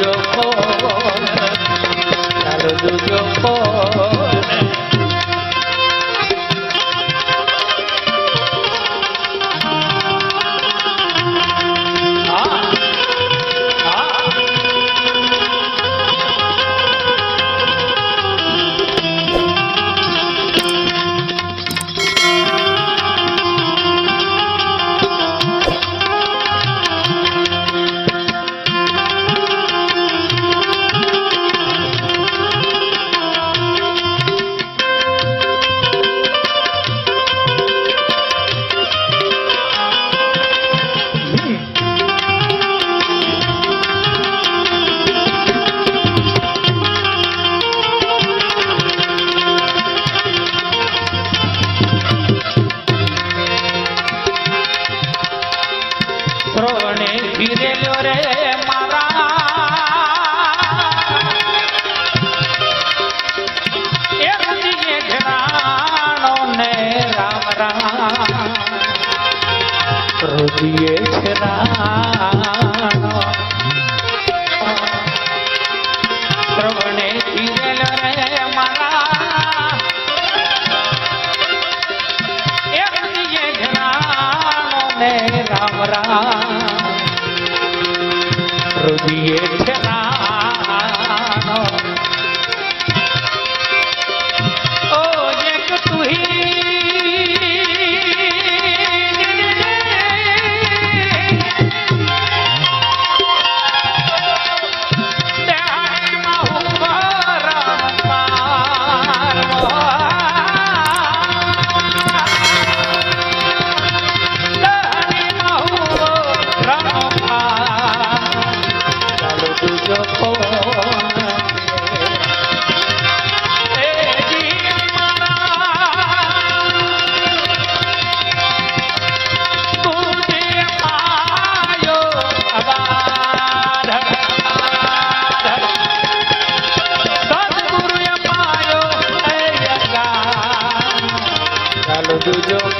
যখন কারও যখন দিয়েছে শ্রবণে ছিল রে মারা রাম রাম দিয়েছে দুজন